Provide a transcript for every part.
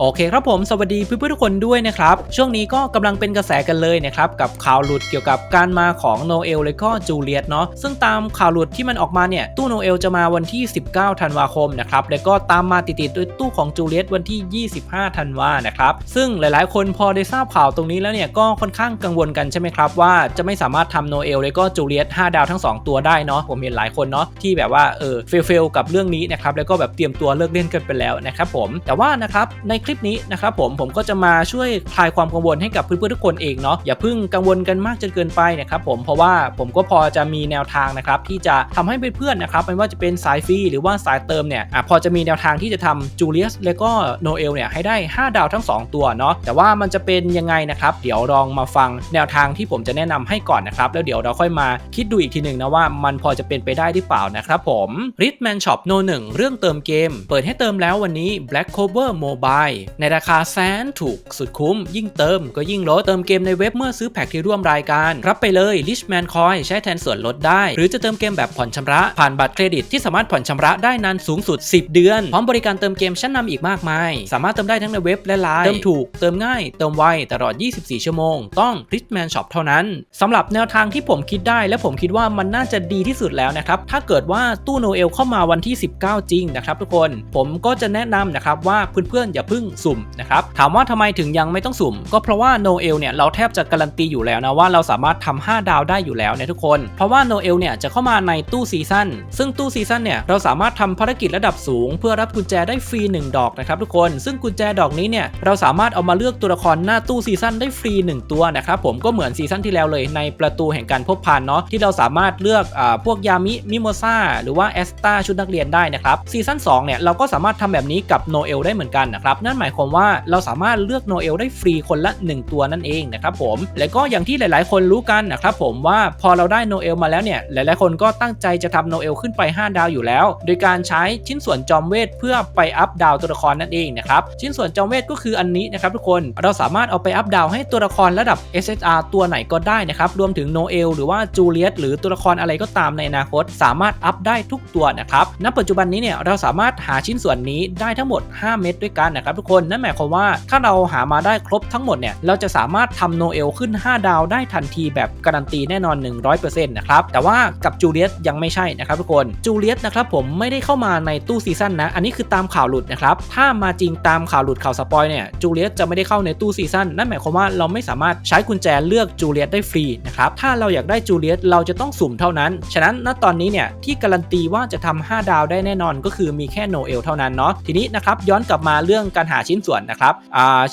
โอเคครับผมสวัสดีเพื่อนๆทุกคนด้วยนะครับ ช่วงนี้ก็กำลังเป็นกระแสกันเลยนะครับ กับข่าวหลุดเกี่ยวกับการมาของโนเอลและก็จูเลียตเนาะซึ่งตามข่าวหลุดที่มันออกมาเนี่ย ตู้โนเอลจะมาวันที่ 19 ธันวาคมนะครับ แล้วก็ตามมาติดๆด้วยตู้ของจูเลียตวันที่ 25 ธันวานะครับ ซึ่งหลายๆ คนพอได้ทราบข่าวตรงนี้แล้วเนี่ยก็ค่อนข้างกังวลกันใช่ไหมครับว่าจะไม่สามารถทำโนเอลและก็จูเลียต5ดาวทั้ง 2 ตัวได้เนาะผมเห็นหลายคนเนาะที่แบบว่าเออเฟลๆกับเรื่องนี้นะครับแล้วก็แบบเตรียมตัวเลิกเล่นกันไปแล้วนะครับผมแต่ว่านะครับในคลิปนี้นะครับผมผมก็จะมาช่วยคลายความกังวลให้กับเพื่อนๆทุกคนเองเนาะอย่าเพิ่งกังวลกันมากจนเกินไปนะครับผมเพราะว่าผมก็พอจะมีแนวทางนะครับที่จะทำให้เพื่อนๆนะครับไม่ว่าจะเป็นสายฟรีหรือว่าสายเติมเนี่ยอะพอจะมีแนวทางที่จะทำจูเลียสและก็โนเอลเนี่ยให้ได้ 5 ดาวทั้ง 2 ตัวเนาะแต่ว่ามันจะเป็นยังไงนะครับ เดี๋ยวลองมาฟังแนวทางที่ผมจะแนะนำให้ก่อนนะครับแล้วเดี๋ยวเราค่อยมาคิดดูอีกทีหนึ่งนะว่ามันพอจะเป็นไปได้หรือเปล่านะครับผม Ritman Shop No 1เรื่องเติมเกม เปิดให้เติมแล้ววันนี้ Black Cover Mobile ในราคาแสนถูกสุดคุ้ม ยิ่งเติมก็ยิ่งลด เติมเกมในเว็บเมื่อซื้อแพ็กที่ร่วมรายการ รับไปเลย Richman Coin ใช้แทนส่วนลดได้ หรือจะเติมเกมแบบผ่อนชำระ ผ่านบัตรเครดิตที่สามารถผ่อนชำระได้นานสูงสุด 10 เดือน พร้อมบริการเติมเกมชั้นนำอีกมากมาย สามารถเติมได้ทั้งในเว็บและไลน์เติมถูก เติมง่าย เติมไวตลอด 24 ชั่วโมง ต้อง Richman Shop เท่านั้นสำหรับแนวทางที่ผมคิดได้ และผมคิดว่ามันน่าจะดีที่สุดแล้วนะครับ ถ้าเกิดว่าตู้โนเอลเข้ามาวันที่ 19 จริงนะครับทุกคน ผมก็จะแนะนำนะครับว่าเพื่อนๆอย่าเพิ่งสุ่มนะครับถามว่าทำไมถึงยังไม่ต้องสุ่ม ก็เพราะว่าโนเอลเนี่ยเราแทบจะการันตีอยู่แล้วนะว่าเราสามารถทำ5ดาวได้อยู่แล้วนะทุกคน เพราะว่าโนเอลเนี่ยจะเข้ามาในตู้ซีซั่นซึ่งตู้ซีซั่นเนี่ยเราสามารถทำภารกิจระดับสูง เพื่อรับกุญแจได้ฟรี 1 ดอกนะครับทุกคน ซึ่งกุญแจดอกนี้เนี่ยเราสามารถเอามาเลือกตัวละครหน้าตู้ซีซั่นได้ฟรี 1 ตัวนะครับผมก็เหมือนซีซั่นที่แล้วเลยในประตูแห่งการพบพันเนาะที่เราสามารถเลือกอ่าพวกยามิมิโมซาหรือว่าแอสตาชุดนักเรียนได้นะครับซีซั่น2เนี่ยเราก็สามารถทำแบบนี้กับโนเอลได้เหมือนกันนะครับนั่นหมายความว่าเราสามารถเลือกโนเอลได้ฟรีคนละ 1 ตัวนั่นเองนะครับผมและก็อย่างที่หลาย ๆ คนรู้กันนะครับผมว่าพอเราได้โนเอลมาแล้วเนี่ยหลาย ๆ คนก็ตั้งใจจะทำโนเอลขึ้นไป 5 ดาวอยู่แล้ว โดยการใช้ชิ้นส่วนจอมเวทเพื่อไปอัพดาวตัวละครนั่นเองนะครับชิ้นส่วนจอมเวทก็คืออันนี้นะครับทุกคนเราสามารถเอาไปอัพดาวให้ตัวละครระดับ SSR ตัวไหนก็ได้นะครับรวมถึงโนเอลหรือว่าจูเลียตหรือตัวละครอะไรก็ตามในอนาคต สามารถอัพได้ทุกตัวนะครับณปัจจุบันนี้เนี่ยเราสามารถหาชิ้นส่วนนี้ได้ทั้งหมด 5 เม็ดด้วยกันนะครับทุกคน นั่นหมายความว่าถ้าเราหามาได้ครบทั้งหมดเนี่ยเราจะสามารถทำโนเอลขึ้น 5 ดาวได้ทันทีแบบการันตีแน่นอน 100%นะครับแต่ว่ากับจูเลียตยังไม่ใช่นะครับทุกคนจูเลียตนะครับผมไม่ได้เข้ามาในตู้ซีซั่นนะอันนี้คือตามข่าวหลุดนะครับถ้ามาจริงตามข่าวหลุดข่าวสปอยเนี่ยจูเลียตจะไม่ได้เข้าในตู้ซีซั่นนั่นหมายความว่าเราไม่สามารถใช้กุญแจเลือกจูเลียตได้ฟรีนะครับถ้าเราอยากได้จูเลียตเราจะต้องสุ่มเท่านั้น ฉะนั้นณตอนนี้เนี่ยที่การันตีว่าจะทำ5ดาวได้แน่นอนก็คือมีแค่โนเอลเท่านั้นเนาะทีนี้นะครับย้อนกลับมาเรื่องการหาชิ้นส่วนนะครับ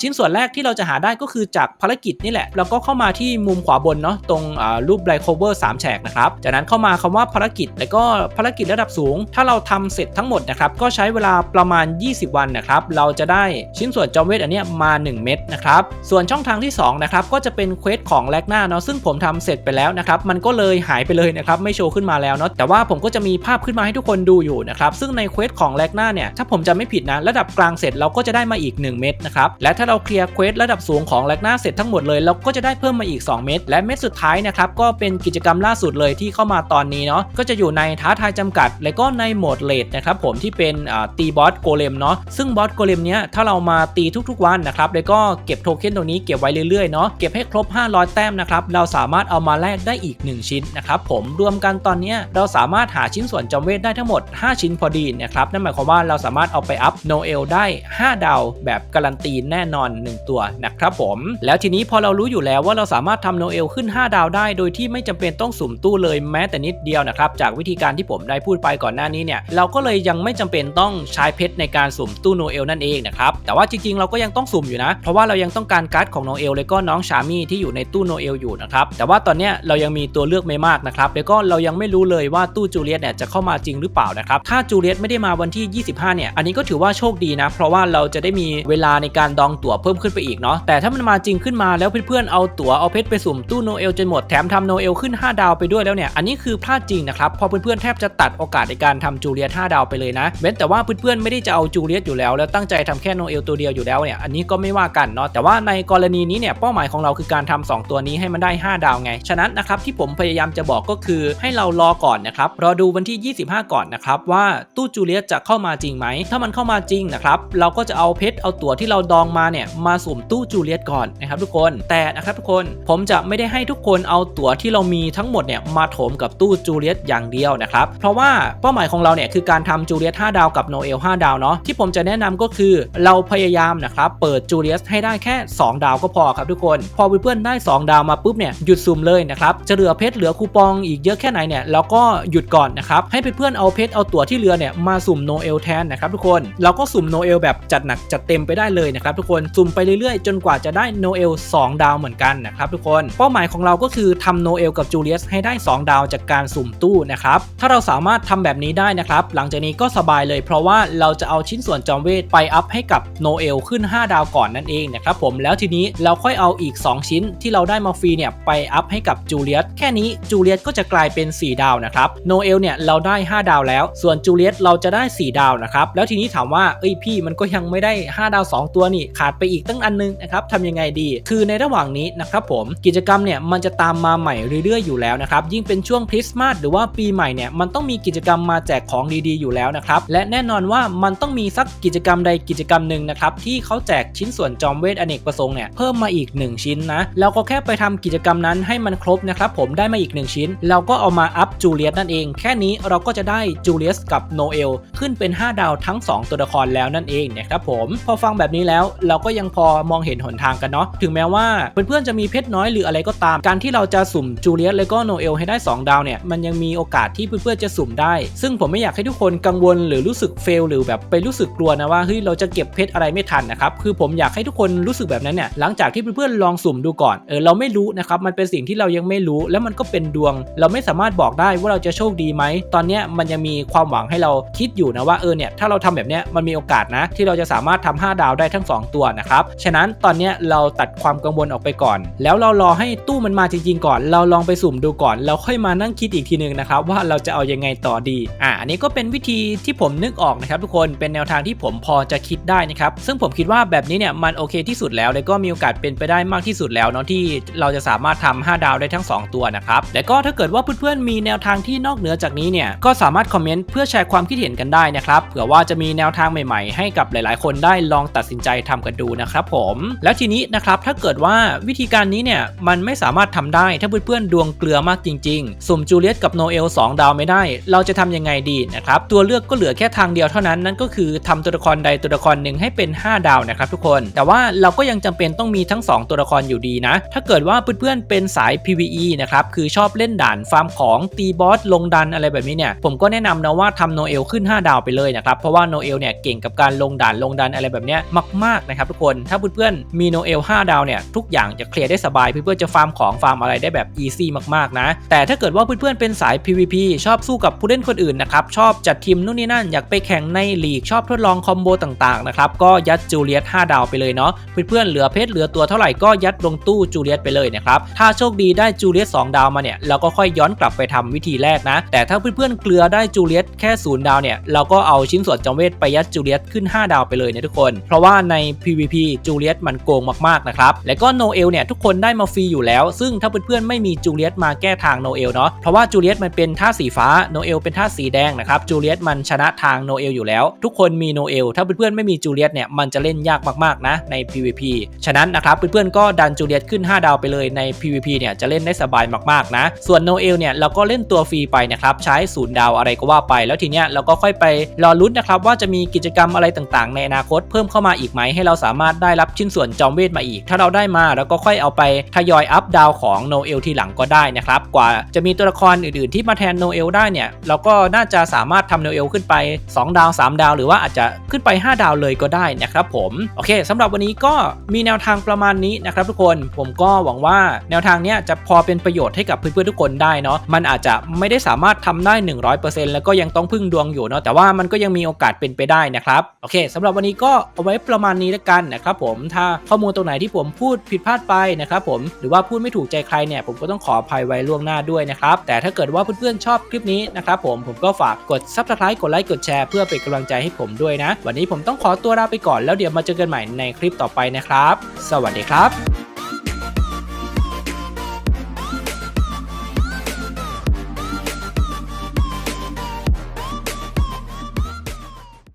ชิ้นส่วนแรกที่เราจะหาได้ก็คือจากภารกิจนี่แหละ แล้วก็เข้ามาที่มุมขวาบนเนาะตรงรูปไบโคเวอร์3แฉกนะครับจากนั้นเข้ามาคำว่าภารกิจ แล้วก็ภารกิจระดับสูง ถ้าเราทำเสร็จทั้งหมดนะครับก็ใช้เวลาประมาณ 20 วันนะครับเราจะได้ชิ้นส่วนจอมเวทอันนี้มา 1 เม็ดนะครับส่วนช่องทางที่2นะครับก็จะเป็นเควสของแลกหน้าเนาะซึ่งผมทำเสร็จไปแล้วนะครับมันก็เลยหายไปเลยนะครับไม่โชว์ขึ้นมาแล้วเนาะแต่ว่าผมก็จะมีภาพขึ้นมาให้ทุกคนดูอยู่นะครับซึ่งในเควสของแลกหน้าเนี่ยถ้าผมจะไม่ผิดนะระดับกลางเสร็จเราก็จะได้มาอีก 1 เม็ดนะครับ และถ้าเราเคลียร์เควสระดับสูงของแลกหน้าเสร็จทั้งหมดเลยเราก็จะได้เพิ่มมาอีก 2 เม็ดและเม็ดสุดท้ายนะครับก็เป็นกิจกรรมล่าสุดเลยที่เข้ามาตอนนี้เนาะก็จะอยู่ในท้าทายจำกัด และก็ในโหมดเลดนะครับผมที่เป็นตีบอสโกเลมเนาะซึ่งบอสโกเลมเนี้ยถ้าเรามาตีทุกๆวันนะครับแล้วก็เก็บโทเค็นตรงนี้เก็บไว้เรื่อยๆเนาะเก็บให้ครบ 500 แต้มนะครับเราสามารถเอามาแลกได้อีก 1 ชิ้นนะครับผมรวมกันตอนนี้เราสามารถหาชิ้นส่วนจอมเวทได้ทั้งหมด 5 ชิ้นพอดีนะครับนั่นหมายความว่าเราสามารถเอาไปอัพโนเอลได้ 5 ดาวแบบการันตีแน่นอน 1 ตัวนะครับผม แล้วทีนี้พอเรารู้อยู่แล้วว่าเราสามารถทำโนเอลขึ้น 5 ดาวได้ โดยที่ไม่จำเป็นต้องสุ่มตู้เลยแม้แต่นิดเดียวนะครับจากวิธีการที่ผมได้พูดไปก่อนหน้านี้เนี่ยเราก็เลยยังไม่จำเป็นต้องใช้เพชรในการสุ่มตู้โนเอลนั่นเองนะครับแต่ว่าจริงๆเราก็ยังต้องสุ่มอยู่นะ เพราะว่าเรายังต้องการการ์ดของโนเอลและก็น้องชามี่ที่อยู่ในตู้โนเอลอยู่นะครับแต่ว่าตอนนี้เรายังมีตัวเลือกไม่มากนะครับแล้วก็เรายังไม่รู้เลยว่าตู้จูเลียตเนี่ยจะเข้ามาจริงหรือเปล่านะครับถ้าจูเลียตไม่ได้มาวันที่ 25เนี่ยอันนี้ก็ถือว่าโชคดีนะ เพราะว่าเราจะได้มีเวลาในการดองตั๋วเพิ่มขึ้นไปอีกเนาะแต่ถ้ามันมาจริงขึ้นมาแล้วเพื่อนๆเอาตั๋วเอาเพชรไปสุ่มตู้โนเอลจนหมดแถมทำโนเอลขึ้น 5 ดาวไปด้วยแล้วเนี่ยอันนี้คือพลาดจริงนะครับพอเพื่อนๆแทบจะตัดโอกาสในการทำจูเลียต5ดาวไปเลยนะเว้นแต่ว่าเพื่อนๆไม่ได้จะเอาจูเลียตอยู่แล้ว แล้วตั้งใจทำแค่โนเอลตัวเดียวอยู่แล้วเนี่ยอันนี้ก็ไม่ว่ากันเนาะแต่ว่าในกรณีนี้เนี่ยเป้าหมายของเราคือการทำ2ตัวนี้ให้มันได้ 5 ดาวไง ฉะนั้นนะครับที่ผมพยายามจะบอกก็คือให้เรารอก่อนนะครับรอดูวันที่ 25 ก่อนนะครับว่าตู้จูเลียตจะเข้ามาจริงไหมถ้ามันเข้ามาจริงนะครับเราก็จะเอาเพชรเอาตั๋วที่เราดองมาเนี่ยมาสุ่มตู้จูเลียตก่อนนะครับทุกคนแต่นะครับทุกคนผมจะไม่ได้ให้ทุกคนเอาตั๋วที่เรามีทั้งหมดเนี่ยมาโถมกับตู้จูเลียตอย่างเดียวนะครับเพราะว่าเป้าหมายของเราเนี่ยคือการทำจูเลียต5ดาวกับโนเอล5ดาวเนาะที่ผมจะแนะนำก็คือเราพยายามนะครับเปิดจูเลียตให้ได้แค่ 2 ดาวก็พอครับทุกคน พอเพื่อนๆได้ 2 ดาวมาปุ๊บเนี่ยหยุดสุ่มเลยนะครับจะเหลือเพชรเหลือคูปองอีกเยอะแค่ไหนเนี่ยเราก็หยุดก่อนนะครับให้เพื่อนๆเอาเพชรเอาตั๋วที่เหลือเนี่ยมาสุ่มโนเอลแทนนะครับทุกคนเราก็สุ่มโนเอลแบบจัดหนักจัดเต็มไปได้เลยนะครับทุกคนสุ่มไปเรื่อยๆ จนกว่าจะได้โนเอล2ดาวเหมือนกันนะครับทุกคนเป้าหมายของเราก็คือทำโนเอลกับจูเลียสให้ได้ 2 ดาวจากการสุ่มตู้นะครับถ้าเราสามารถทำแบบนี้ได้นะครับหลังจากนี้ก็สบายเลย เพราะว่าเราจะเอาชิ้นส่วนจอมเวทไปอัพให้กับโนเอลขึ้น 5 ดาวก่อนนั่นเองนะครับผมแล้วทีนี้เราค่อยเอาอีก 2 ชิ้นที่เราได้มาฟรีเนี่ยไปอัพให้กับจูเลียสแค่นี้จูเลียสก็จะกลายเป็น 4 ดาวนะครับโนเอลเนี่ยเราได้ 5 ดาวแล้ว ส่วนจูเลียสเราจะได้ 4 ดาวนะครับแล้วทีนี้ถามว่าเอ้ยพี่มันก็ยังไม่ได้5 ดาว 2 ตัวนี่ขาดไปอีกตั้งอันนึงนะครับทำยังไงดี คือในระหว่างนี้นะครับผมกิจกรรมเนี่ยมันจะตามมาใหม่เรื่อยๆอยู่แล้วนะครับยิ่งเป็นช่วงคริสต์มาสหรือว่าปีใหม่เนี่ยมันต้องมีกิจกรรมมาแจกของดีๆอยู่แล้วนะครับและแน่นอนว่ามันต้องมีสักกิจกรรมใดกิจกรรมหนึ่งนะครับที่เขาแจกชิ้นส่วนจอมเวทอเนกประสงค์เนี่ยเพิ่มมาอีก 1 ชิ้นนะเราก็แค่ไปทำกิจกรรมนั้นให้มันครบนะครับผมได้มาอีก 1 ชิ้น เราก็เอามาอัพจูเลียสนั่นเอง แค่นี้เราก็จะได้จูเลียสกับโนเอลขึ้นเป็น 5 ดาวทั้ง 2 ตัวละครแล้วนั่นเองนะครับผมพอฟังแบบนี้แล้ว เราก็ยังพอมองเห็นหนทางกันเนาะถึงแม้ว่าเพื่อนๆจะมีเพชรน้อยหรืออะไรก็ตาม การที่เราจะสุ่มจูเลียสและก็โนเอลให้ได้ 2 ดาวเนี่ยมันยังมีโอกาสที่เพื่อนๆจะสุ่มได้ ซึ่งผมไม่อยากให้ทุกคนกังวลหรือรู้สึกเฟลหรือแบบไปรู้สึกกลัวนะว่าเฮ้ยเราจะเก็บเพชรอะไรไม่ทันนะครับคือผมอยากให้ทุกคนรู้สึกแบบนั้นเนี่ยหลังจากที่เพื่อนๆลองสุ่มดูก่อนเออเราไม่รู้นะครับมันเป็นสิ่งที่เรายังไม่รู้ แล้วมันก็เป็นดวง เราไม่สามารถบอกได้ว่าเราจะโชคดีไหมตอนเนี้ยมันยังมีความหวังให้เราคิดอยู่นะว่าเออเนี่ยถ้าเราทำแบบเนี้ยมันมีโอกาสนะที่เราจะสามารถทำ5ดาวได้ทั้ง 2 ตัวนะครับ ฉะนั้นตอนนี้เราตัดความกังวลออกไปก่อน แล้วเรารอให้ตู้มันมาจริงๆก่อน เราลองไปสุ่มดูก่อน เราค่อยมานั่งคิดอีกทีนึงนะครับว่าเราจะเอายังไงต่อดี อ่าอันนี้ก็เป็นวิธีที่ผมนึกออกนะครับทุกคน เป็นแนวทางที่ผมพอจะคิดได้นะครับ ซึ่งผมคิดว่าแบบนี้เนี่ยมันโอเคที่สุดแล้ว และก็มีโอกาสเป็นไปได้มากที่สุดแล้วเนาะที่เราจะสามารถทำ5ดาวได้ทั้ง 2 ตัวนะครับ และก็ถ้าเกิดว่าเพื่อนๆมีแนวทางที่นอกเหนือจากนี้เนี่ยก็สามารถคอมเมนต์เพื่อแชร์ความคิดเห็นกันได้นะครับ เผื่อว่าจะมีแนวทางใหม่ๆให้กับหลายๆ คนได้ลองตัดสินใจทำกันดูนะครับผม แล้วทีนี้นะครับถ้าเกิดว่าวิธีการนี้เนี่ยมันไม่สามารถทำได้ถ้าเพื่อนๆดวงเกลือมากจริงๆ สุ่มจูเลียตกับโนเอล2ดาวไม่ได้ เราจะทำยังไงดีนะครับตัวเลือกก็เหลือแค่ทางเดียวเท่านั้นนั่นก็คือทำตัวละครใดตัวละครหนึ่งให้เป็น 5 ดาวนะครับทุกคน แต่ว่าเราก็ยังจำเป็นต้องมีทั้ง 2 ตัวละครอยู่ดีนะ ถ้าเกิดว่าเพื่อนๆเป็นสาย PVE นะครับคือชอบเล่นด่านฟาร์มของตีบอสลงดันอะไรแบบนี้เนี่ยผมก็แนะนำนะว่าทำโนเอลขึ้น 5 ดาวไปเลยนะครับเพราะว่าโนเอลเนี่ยเก่งกับการลงด่านลงดันอะไรแบบเนี้ยมากๆนะครับทุกคนถ้าเพื่อนๆมีโนเอล5ดาวเนี่ยทุกอย่างจะเคลียร์ได้สบายเพื่อนๆจะฟาร์มของฟาร์มอะไรได้แบบอีซี่มากๆนะแต่ถ้าเกิดว่าเพื่อนๆเป็นสาย PVP ชอบสู้กับผู้เล่นคนอื่นนะครับชอบจัดทีมนู่นนี่นั่นอยากไปแข่งในลีกชอบทดลองคอมโบต่างๆนะครับก็ยัดจูเลียต5ดาวไปเลยเนาะเพื่อนๆเหลือเพชรเหลือตัวเท่าไหร่ก็ยัดลงตู้จูเลียตไปเลยนะครับถ้าโชคดีได้จูเลียต2ดาวมาเนี่ยเราก็ค่อยย้อนกลับไปทำวิธีแรกนะ แต่ถ้าเพื่อนๆเกลือได้จูเลียตแค่ศูนย์ดาวเนี่ยเราก็เอาชิ้นส่วนจอมเวทไปยัดจูเลียตขึ้น 5 ดาวไปเลยนะทุกคน เพราะว่าใน PVP จูเลียตมันโกงมากๆนะครับ และก็โนเอลเนี่ยทุกคนได้มาฟรีอยู่แล้ว ซึ่งถ้าเพื่อนๆไม่มีจูเลียตมาแก้ทางโนเอลเนาะ เพราะว่าจูเลียตมันเป็นท่าสีฟ้า โนเอลเป็นท่าสีแดงนะครับ จูเลียตมันชนะทางโนเอลอยู่แล้ว ทุกคนมีโนเอล ถ้าเพื่อนๆไม่มีจูเลียตเนี่ยมันจะเล่นยากมากๆนะใน PVP ฉะนั้นนะครับเพื่อนๆก็ดันจูเลียตขึ้น 5 ดาวไปเลยใน PVP เนี่ยจะเล่นได้สบายมากๆนะ ส่วนโนเอลเนี่ยเราก็เล่นตัวฟรีไปนะครับใช้ศูนย์ดาวอะไรก็ว่าไป แล้วทีเนี้ยเราก็ค่อยไปรอลุ้นนะครับว่าจะมีกิจกรรมอะไรต่างๆ ในอนาคตเพิ่มเข้ามาอีกไหม ให้เราสามารถได้รับชิ้นส่วนจอมเวทมาอีก ถ้าเราได้มาเราก็ค่อยเอาไปทยอยอัพดาวของโนเอลทีหลังก็ได้นะครับ กว่าจะมีตัวละครอื่นๆที่มาแทนโนเอลได้เนี่ย เราก็น่าจะสามารถทำโนเอลขึ้นไป 2 ดาว 3 ดาว หรือว่าอาจจะขึ้นไป 5 ดาวเลยก็ได้นะครับผม โอเคสำหรับวันนี้ก็มีแนวทางประมาณนี้นะครับทุกคน ผมก็หวังว่าแนวทางนี้จะพอเป็นประโยชน์ให้กับเพื่อนๆทุกคนได้เนาะ มันอาจจะไม่ได้สามารถทำได้ 100%แล้วก็ยังต้องพึ่งดวงอยู่เนาะ แต่ว่ามันก็ยังมีโอกาสเป็นไปได้นะครับ โอเคสำหรับวันนี้ก็เอาไว้ประมาณนี้แล้วกันนะครับผมถ้าข้อมูลตรงไหนที่ผมพูดผิดพลาดไปนะครับผมหรือว่าพูดไม่ถูกใจใครเนี่ยผมก็ต้องขออภัยไว้ล่วงหน้าด้วยนะครับแต่ถ้าเกิดว่าเพื่อนๆชอบคลิปนี้นะครับผมผมก็ฝากกด subscribe กดไลค์กดแชร์เพื่อเป็นกำลังใจให้ผมด้วยนะ วันนี้ผมต้องขอตัวลาไปก่อนแล้วเดี๋ยวมาเจอกันใหม่ในคลิปต่อไปนะครับ สวัสดีครับ